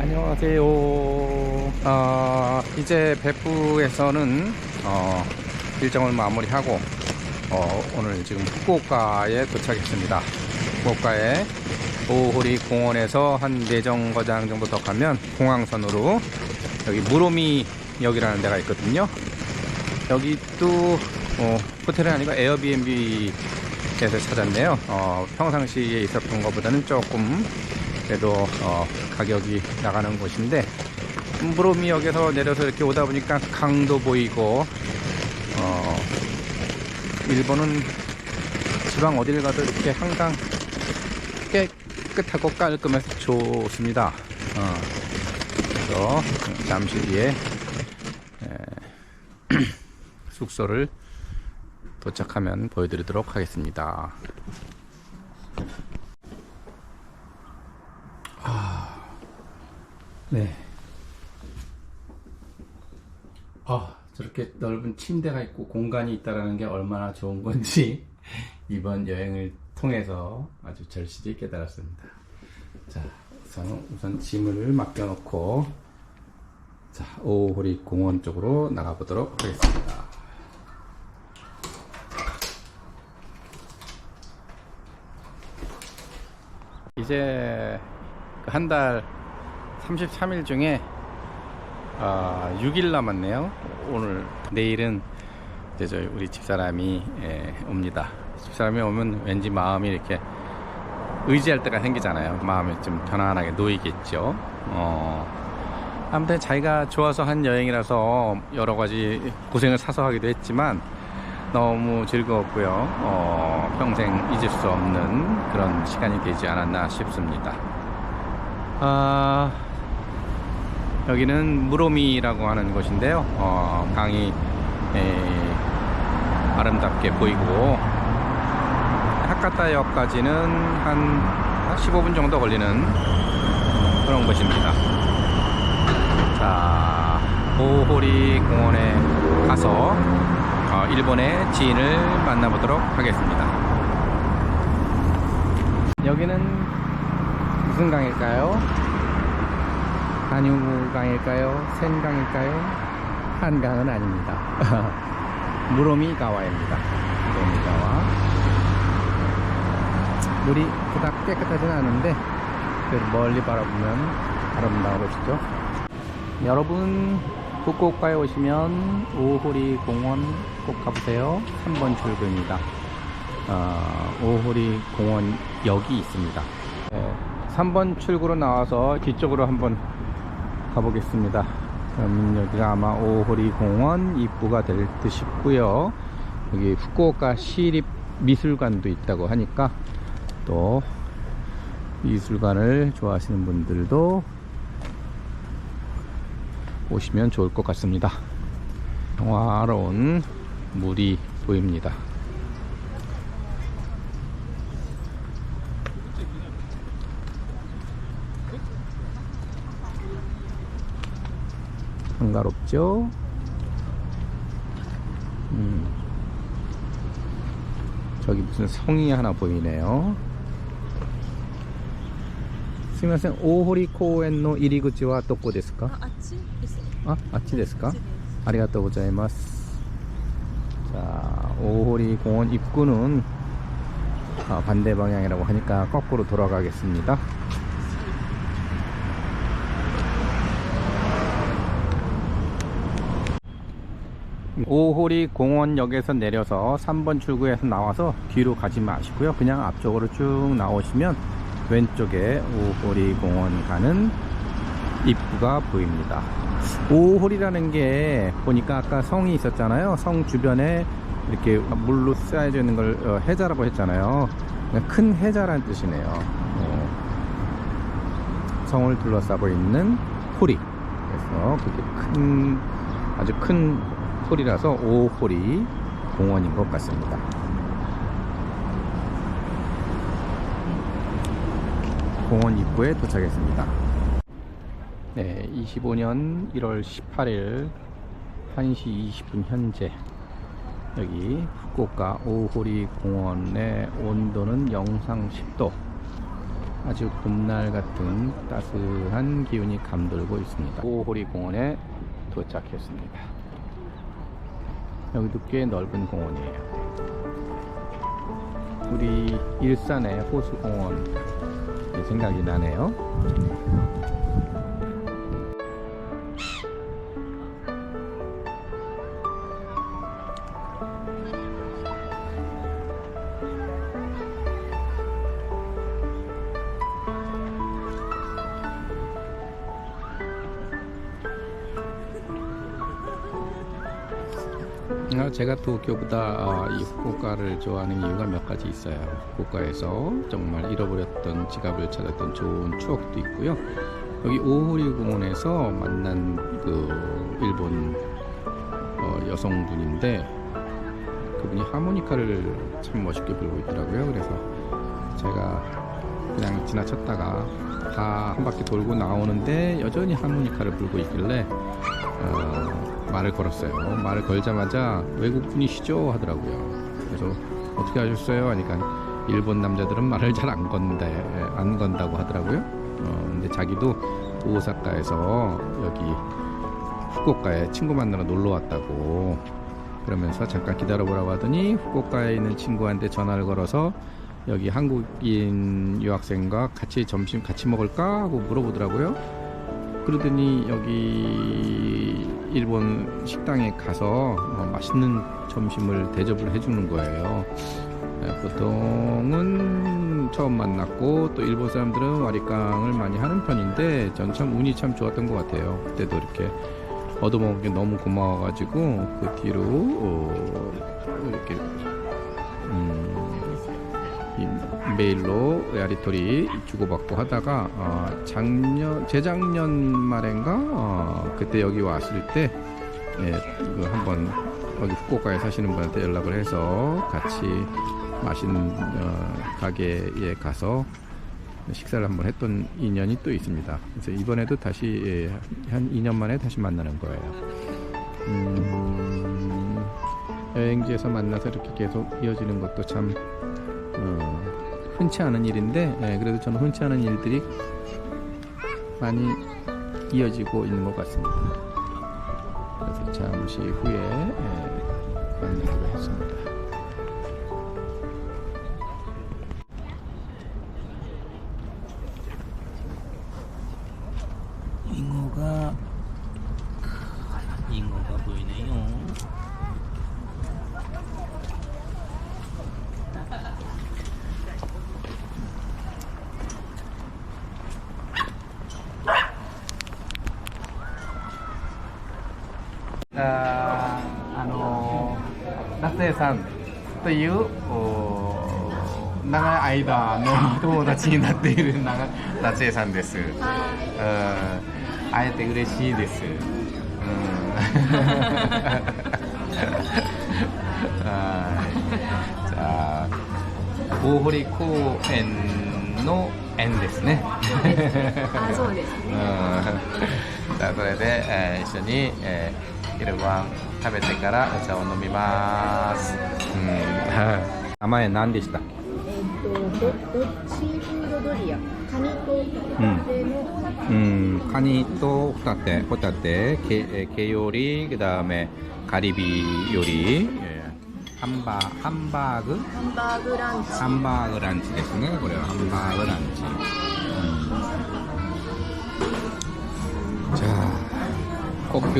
안녕하세요. 어, 이제 베프에서는 어, 일정을 마무리하고 어, 오늘 지금 후쿠오카에 도착했습니다. 후쿠오카에 오호리 공원에서 한 4정거장 정도 더 가면 공항선으로 여기 무로미 역이라는 데가 있거든요. 여기 또 어, 호텔이 아니고 에어비앤비에서 찾았네요. 어, 평상시에 있었던 것보다는 조금 그래도 어, 가격이 나가는 곳인데 무로미역에서 내려서 이렇게 오다 보니까 강도 보이고 어, 일본은 지방 어딜 가도 이렇게 항상 깨끗하고 깔끔해서 좋습니다. 어, 그래서 잠시 뒤에 에, 숙소를 도착하면 보여드리도록 하겠습니다. 네. 아, 저렇게 넓은 침대가 있고 공간이 있다라는 게 얼마나 좋은 건지 이번 여행을 통해서 아주 절실히 깨달았습니다. 자, 우선, 우선 짐을 맡겨놓고 자, 오호리 공원 쪽으로 나가보도록 하겠습니다. 이제 한 달 33일 중에 아, 6일 남았네요. 오늘 내일은 이제 저희 우리 집사람이 예, 옵니다. 집사람이 오면 왠지 마음이 이렇게 의지할 때가 생기잖아요. 마음이 좀 편안하게 놓이겠죠. 어, 아무튼 자기가 좋아서 한 여행이라서 여러 가지 고생을 사서 하기도 했지만 너무 즐거웠고요. 어, 평생 잊을 수 없는 그런 시간이 되지 않았나 싶습니다. 아, 여기는 무로미라고 하는 곳인데요. 어, 강이 에, 아름답게 보이고 하카타역까지는 한 15분 정도 걸리는 그런 곳입니다. 자, 오호리 공원에 가서 어, 일본의 지인을 만나보도록 하겠습니다. 여기는 무슨 강일까요? 한유강일까요? 센강일까요? 한강은 아닙니다. 무로미 가와입니다. 무로미 가와. 물이 그닥 깨끗하진 않은데 멀리 바라보면 아름다운 곳이죠. 여러분 후쿠오카에 오시면 오호리 공원 꼭 가보세요. 3번 출구입니다. 어, 오호리 공원 역이 있습니다. 네, 3번 출구로 나와서 뒤쪽으로 한번 가보겠습니다. 그럼 여기가 아마 오호리 공원 입구가 될 듯 싶고요. 여기 후쿠오카 시립 미술관도 있다고 하니까 또 미술관을 좋아하시는 분들도 오시면 좋을 것 같습니다. 평화로운 물이 보입니다. 번가롭죠? 음. 저기 무슨 성이 하나 보이네요. 스미마센 오호리코엔노 이리구지와 또꼬 데스까? 아, 아치? 아, 아치 데스까? 아리가또 고자이마스. 자, 오호리 공원 입구는 아, 반대 방향이라고 하니까 거꾸로 돌아가겠습니다. 오호리 공원역에서 내려서 3번 출구에서 나와서 뒤로 가지 마시고요. 그냥 앞쪽으로 쭉 나오시면 왼쪽에 오호리 공원 가는 입구가 보입니다. 오홀이라는 게 보니까 아까 성이 있었잖아요. 성 주변에 이렇게 물로 쌓여져 있는 걸 어, 해자라고 했잖아요. 그러니까 큰 해자라는 뜻이네요. 어, 성을 둘러싸고 있는 호리. 그래서 그게 큰 아주 큰 홀이라서 오홀이 공원인 것 같습니다. 공원 입구에 도착했습니다. 네, 25년 1월 18일 1시 20분 현재 여기 후쿠오카 오호리 공원의 온도는 영상 10도 아주 봄날 같은 따스한 기운이 감돌고 있습니다. 오호리 공원에 도착했습니다. 여기도 꽤 넓은 공원이에요. 우리 일산의 호수공원 생각이 나네요. 아, 제가 도쿄보다 아, 이 후쿠오카를 좋아하는 이유가 몇 가지 있어요. 후쿠오카에서 정말 잃어버렸던 지갑을 찾았던 좋은 추억도 있고요. 여기 오호리 공원에서 만난 그 일본 어, 여성분인데 그분이 하모니카를 참 멋있게 불고 있더라고요. 그래서 제가 그냥 지나쳤다가 다 한 바퀴 돌고 나오는데 여전히 하모니카를 불고 있길래 어, 말을 걸었어요. 말을 걸자마자 외국 분이시죠 하더라고요. 그래서 어떻게 하셨어요? 하니까 일본 남자들은 말을 잘 안 건데 안 건다고 하더라고요. 어, 근데 자기도 오사카에서 여기 후쿠오카에 친구 만나러 놀러 왔다고 그러면서 잠깐 기다려보라고 하더니 후쿠오카에 있는 친구한테 전화를 걸어서 여기 한국인 유학생과 같이 점심 같이 먹을까 하고 물어보더라고요. 그러더니 여기 일본 식당에 가서 뭐 맛있는 점심을 대접을 해주는 거예요. 예, 보통은 처음 만났고 또 일본 사람들은 와리깡을 많이 하는 편인데 전 참 운이 참 좋았던 것 같아요. 그때도 이렇게 얻어먹은 게 너무 고마워가지고 그 뒤로 메일로 야리토리 주고받고 하다가 어, 작년 재작년 말인가 어, 그때 여기 왔을 때 예, 그 한번 여기 후쿠오카에 사시는 분한테 연락을 해서 같이 맛있는 어, 가게에 가서 식사를 한번 했던 인연이 또 있습니다. 그래서 이번에도 다시 예, 한 2년 만에 다시 만나는 거예요. 음, 여행지에서 만나서 이렇게 계속 이어지는 것도 참 어, 흔치 않은 일인데 예, 그래도 저는 흔치 않은 일들이 많이 이어지고 있는 것 같습니다. 그래서 잠시 후에 예, 만나기로 했습니다. さんというお長い間の友達になっている長夏江さんです。うん会えて嬉しいです。うんはい。じゃあ大堀公園の園ですね。あそうですうんね。じゃあこれで、えー一緒に、えー昼晩食べてからお茶を飲みます。うん、名前何でした？えっ、ー、とどっち、カニとホタテホタテ、うん、カニとホタテ、ホ、より그 다음에ハンバーグハンバーグランチ。ハンバーグランチですね。これはハンバーグランチ。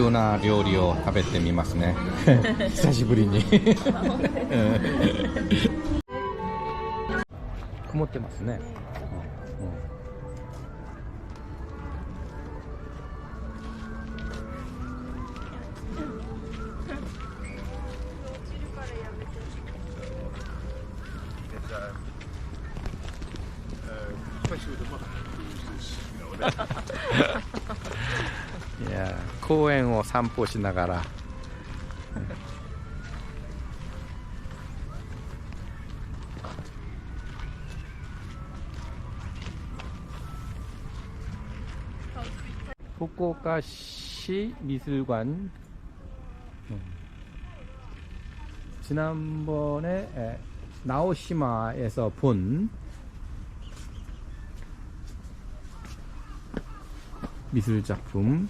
流な料理を食べてみますね。久しぶりに。曇ってますね。公園を散歩しながら福岡市美術館 음. 지난번에 에, 나오시마에서 본 미술 작품.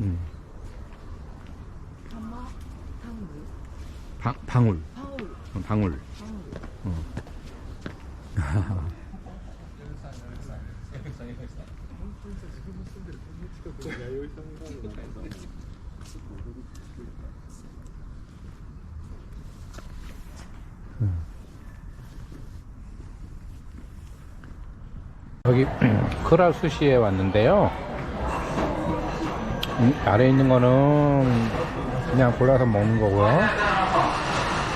음. 방울. 방 방울. 방울. 어, 방울. 여기 어. 크라수시에 왔는데요. 음, 아래 있는 거는 그냥 골라서 먹는 거고요.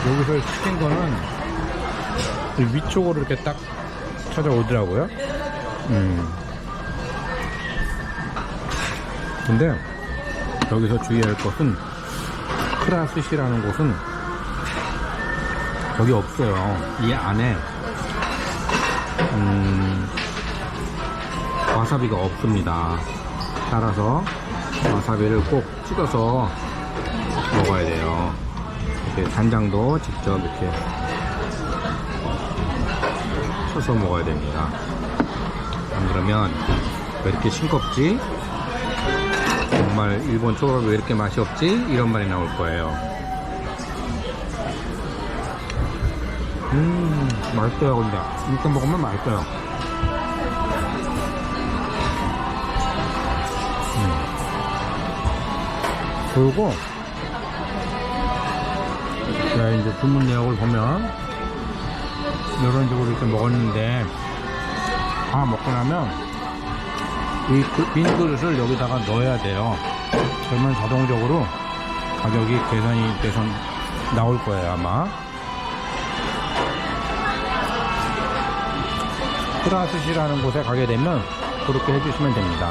여기서 시킨 거는 이 위쪽으로 이렇게 딱 찾아오더라고요. 음. 근데 여기서 주의할 것은 크라스시라는 곳은 여기 없어요. 이 안에 음, 와사비가 없습니다. 따라서 와사비를 꼭 찍어서 먹어야 돼요. 이렇게 간장도 직접 이렇게 쳐서 먹어야 됩니다. 안 그러면 왜 이렇게 싱겁지? 정말 일본 초밥이 왜 이렇게 맛이 없지? 이런 말이 나올 거예요. 음, 맛있어요, 근데. 이렇게 먹으면 맛있어요. 그리고 제가 이제 주문 내역을 보면 이런 식으로 이렇게 먹었는데 다 먹고 나면 이 그- 빈 그릇을 여기다가 넣어야 돼요. 그러면 자동적으로 가격이 계산이 돼서 나올 거예요 아마. 프라스시라는 곳에 가게 되면 그렇게 해주시면 됩니다.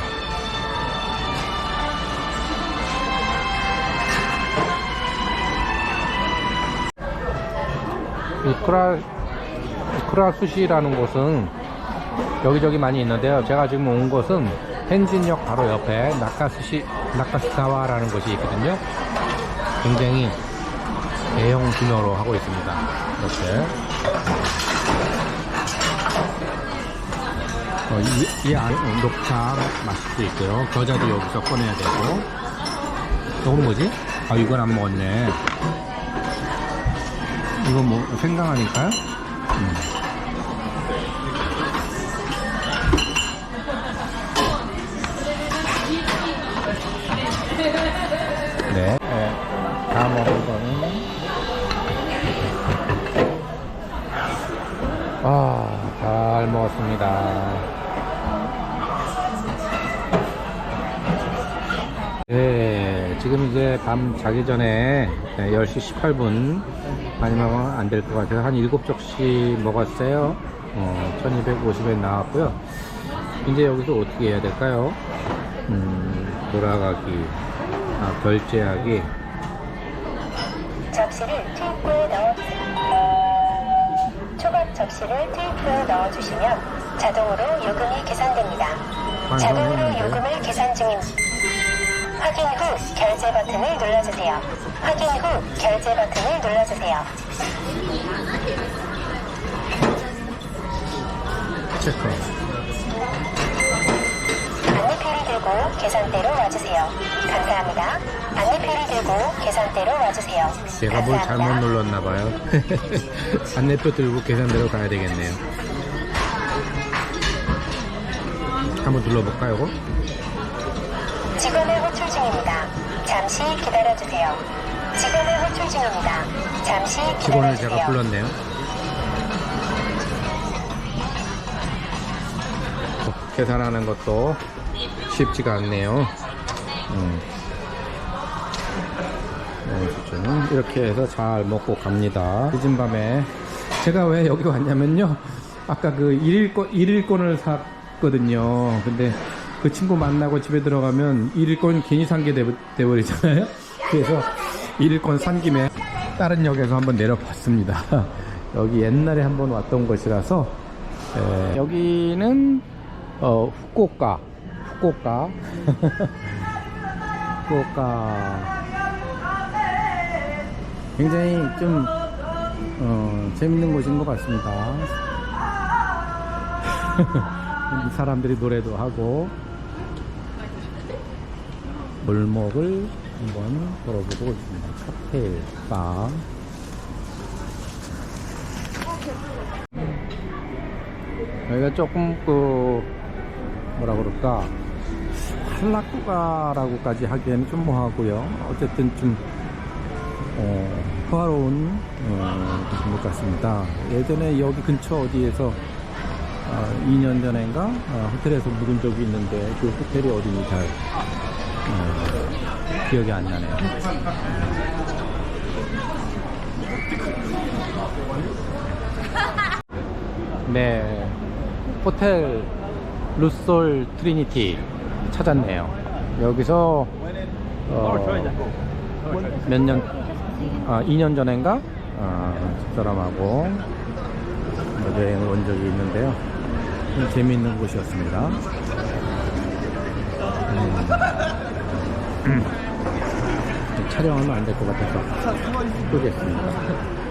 크라, 크라수시라는 곳은 여기저기 많이 있는데요. 제가 지금 온 곳은 텐진역 바로 옆에 나카스시, 나카스타와라는 곳이 있거든요. 굉장히 대형 규모로 하고 있습니다. 이렇게. 어, 이, 이 안에 녹차 수 있고요. 겨자도 여기서 꺼내야 되고. 이건 뭐지? 아, 이건 안 먹었네. 이거 뭐 생강 아닐까요? 음. 네, 네. 다 먹은 거는 아, 잘 먹었습니다. 네, 지금 이제 밤 자기 전에 네, 10시 18분 많이 먹으면 안 될 것 같아요. 한 7접시 먹었어요. 어, 1250엔 나왔고요. 이제 여기서 어떻게 해야 될까요? 음, 돌아가기, 아, 결제하기. 접시를 투입구에 넣어 초밥 접시를 투입구에 넣어주시면 자동으로 요금이 계산됩니다. 자동으로. 요금을 계산 중임. 확인 후 결제 버튼을 눌러주세요. 확인 후 결제 버튼을 눌러주세요. 체크. 안내표를 들고 계산대로 와주세요. 감사합니다. 안내표를 들고 계산대로 와주세요. 제가 뭘 잘못 감사합니다. 눌렀나봐요. 안내표 들고 계산대로 가야 되겠네요. 한번 눌러볼까요, 이거? 잠시 기다려주세요. 직원을 호출 중입니다. 잠시 직원을 기다려주세요. 제가 불렀네요. 계산하는 것도 쉽지가 않네요. 음. 네, 저는 이렇게 해서 잘 먹고 갑니다. 늦은 밤에 제가 왜 여기 왔냐면요. 아까 그 일일권, 일일권을 샀거든요. 근데 그 친구 만나고 집에 들어가면 일일권 괜히 산게 돼버리잖아요. 그래서 일일권 산 김에 다른 역에서 한번 내려봤습니다. 여기 옛날에 한번 왔던 곳이라서 에, 여기는 어, 후쿠오카 후쿠오카 후쿠오카 굉장히 좀 어, 재밌는 곳인 것 같습니다. 이 사람들이 노래도 하고 골목을 한번 걸어보고 있습니다. 카페, 바. 여기가 조금 그 뭐라 그럴까 한락구가라고까지 하기에는 좀 뭐하고요. 어쨌든 좀 어, 호화로운 어, 곳인 것 같습니다. 예전에 여기 근처 어디에서 어, 2년 전인가 어, 호텔에서 묵은 적이 있는데 그 호텔이 어딘지 잘 어, 기억이 안 나네요. 네, 호텔 루솔 트리니티 찾았네요. 여기서 어, 몇 년, 아, 2년 전인가? 아, 집사람하고 여행을 온 적이 있는데요. 좀 재미있는 곳이었습니다. 음. 촬영하면 안 될 것 같아서. 끄겠습니다.